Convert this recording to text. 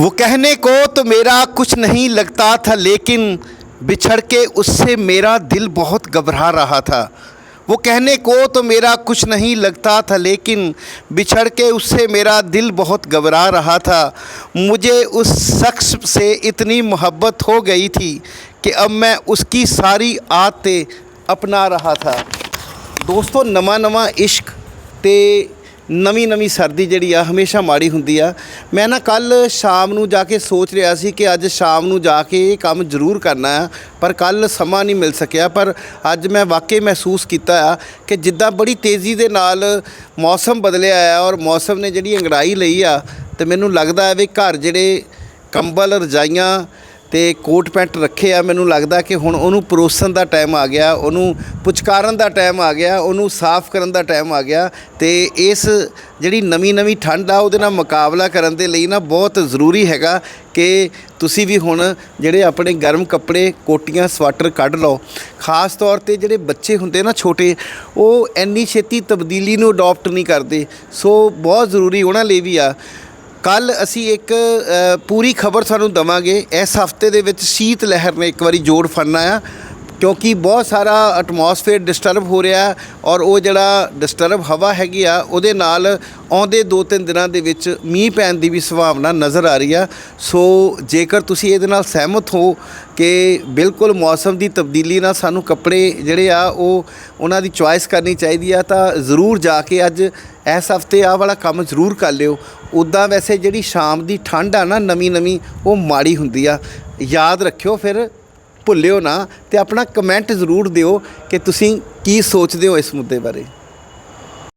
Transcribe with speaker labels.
Speaker 1: वो कहने को तो मेरा कुछ नहीं लगता था, लेकिन बिछड़ के उससे मेरा दिल बहुत घबरा रहा था। वो कहने को तो मेरा कुछ नहीं लगता था, लेकिन बिछड़ के उससे मेरा दिल बहुत घबरा रहा था। मुझे उस शख्स से इतनी मोहब्बत हो गई थी कि अब मैं उसकी सारी आते अपना रहा था। दोस्तों नमा नमा इश्क ते ਨਵੀਂ ਨਵੀਂ ਸਰਦੀ ਜਿਹੜੀ ਆ ਹਮੇਸ਼ਾ ਮਾੜੀ ਹੁੰਦੀ ਆ। ਮੈਂ ਨਾ ਕੱਲ ਸ਼ਾਮ ਨੂੰ ਜਾ ਕੇ ਸੋਚ ਰਿਹਾ ਸੀ ਕਿ ਅੱਜ ਸ਼ਾਮ ਨੂੰ ਜਾ ਕੇ ਇਹ ਕੰਮ ਜ਼ਰੂਰ ਕਰਨਾ ਆ, ਪਰ ਕੱਲ ਸਮਾਂ ਨਹੀਂ ਮਿਲ ਸਕਿਆ, ਪਰ ਅੱਜ ਮੈਂ ਵਾਕਈ ਮਹਿਸੂਸ ਕੀਤਾ ਆ ਕਿ ਜਿੱਦਾਂ ਬੜੀ ਤੇਜ਼ੀ ਦੇ ਨਾਲ ਮੌਸਮ ਬਦਲਿਆ ਆ ਔਰ ਮੌਸਮ ਨੇ ਜਿਹੜੀ ਅੰਗੜਾਈ ਲਈ ਆ, ਤੇ ਮੈਨੂੰ ਲੱਗਦਾ ਹੈ ਵੀ ਘਰ ਜਿਹੜੇ ਕੰਬਲ, ਰਜਾਈਆਂ ਤੇ ਕੋਟ ਪੈਂਟ ਰੱਖੇ ਆ, ਮੈਨੂੰ ਲੱਗਦਾ ਕਿ ਹੁਣ ਉਹਨੂੰ ਪਰੋਸਣ ਦਾ ਟਾਈਮ ਆ ਗਿਆ, ਉਹਨੂੰ ਪੁਚਕਾਰਨ ਦਾ ਟਾਈਮ ਆ ਗਿਆ, ਉਹਨੂੰ ਸਾਫ਼ ਕਰਨ ਦਾ ਟਾਈਮ ਆ ਗਿਆ ਤੇ ਇਸ ਜਿਹੜੀ ਨਵੀਂ ਨਵੀਂ ਠੰਡ ਆ, ਉਹਦੇ ਨਾਲ ਮੁਕਾਬਲਾ ਕਰਨ ਦੇ ਲਈ ਨਾ ਬਹੁਤ ਜ਼ਰੂਰੀ ਹੈਗਾ ਕਿ ਤੁਸੀਂ ਵੀ ਹੁਣ ਜਿਹੜੇ ਆਪਣੇ ਗਰਮ ਕੱਪੜੇ, ਕੋਟੀਆਂ, ਸਵੈਟਰ ਕੱਢ ਲਓ। ਖਾਸ ਤੌਰ ਤੇ ਜਿਹੜੇ ਬੱਚੇ ਹੁੰਦੇ ਨਾ ਛੋਟੇ, ਉਹ ਇੰਨੀ ਛੇਤੀ ਤਬਦੀਲੀ ਨੂੰ ਅਡਾਪਟ ਨਹੀਂ ਕਰਦੇ। ਸੋ ਬਹੁਤ ਜ਼ਰੂਰੀ ਉਹਨਾਂ ਲਈ ਵੀ ਆ। ਕੱਲ ਅਸੀਂ ਇੱਕ ਪੂਰੀ ਖਬਰ ਤੁਹਾਨੂੰ ਦਵਾਂਗੇ। ਇਸ ਹਫ਼ਤੇ ਦੇ ਵਿੱਚ ਸ਼ੀਤ ਲਹਿਰ ਨੇ ਇੱਕ ਵਾਰੀ ਜੋੜ ਫੜਨਾ ਆ। ਕਿਉਂਕਿ ਬਹੁਤ ਸਾਰਾ ਐਟਮੋਸਫੇਅਰ ਡਿਸਟਰਬ ਹੋ ਰਿਹਾ ਔਰ ਉਹ ਜਿਹੜਾ ਡਿਸਟਰਬ ਹਵਾ ਹੈਗੀ ਆ, ਉਹਦੇ ਨਾਲ ਆਉਂਦੇ 2-3 ਦਿਨਾਂ ਦੇ ਵਿੱਚ ਮੀਂਹ ਪੈਣ ਦੀ ਵੀ ਸੰਭਾਵਨਾ ਨਜ਼ਰ ਆ ਰਹੀ ਆ। ਸੋ ਜੇਕਰ ਤੁਸੀਂ ਇਹਦੇ ਨਾਲ ਸਹਿਮਤ ਹੋ ਕਿ ਬਿਲਕੁਲ ਮੌਸਮ ਦੀ ਤਬਦੀਲੀ ਨਾਲ ਸਾਨੂੰ ਕੱਪੜੇ ਜਿਹੜੇ ਆ, ਉਹ ਉਹਨਾਂ ਦੀ ਚੁਆਇਸ ਕਰਨੀ ਚਾਹੀਦੀ ਆ, ਤਾਂ ਜ਼ਰੂਰ ਜਾ ਕੇ ਅੱਜ ਇਸ ਹਫ਼ਤੇ ਆਹ ਵਾਲਾ ਕੰਮ ਜ਼ਰੂਰ ਕਰ ਲਿਓ। ਉੱਦਾਂ ਵੈਸੇ ਜਿਹੜੀ ਸ਼ਾਮ ਦੀ ਠੰਡ ਆ ਨਾ ਨਵੀਂ ਨਵੀਂ ਉਹ ਮਾੜੀ ਹੁੰਦੀ ਆ। ਯਾਦ ਰੱਖਿਓ ਫਿਰ ਭੁੱਲਿਓ ਨਾ ਤੇ ਆਪਣਾ ਕਮੈਂਟ ਜ਼ਰੂਰ ਦਿਓ ਕਿ ਤੁਸੀਂ ਕੀ ਸੋਚਦੇ ਹੋ ਇਸ ਮੁੱਦੇ ਬਾਰੇ।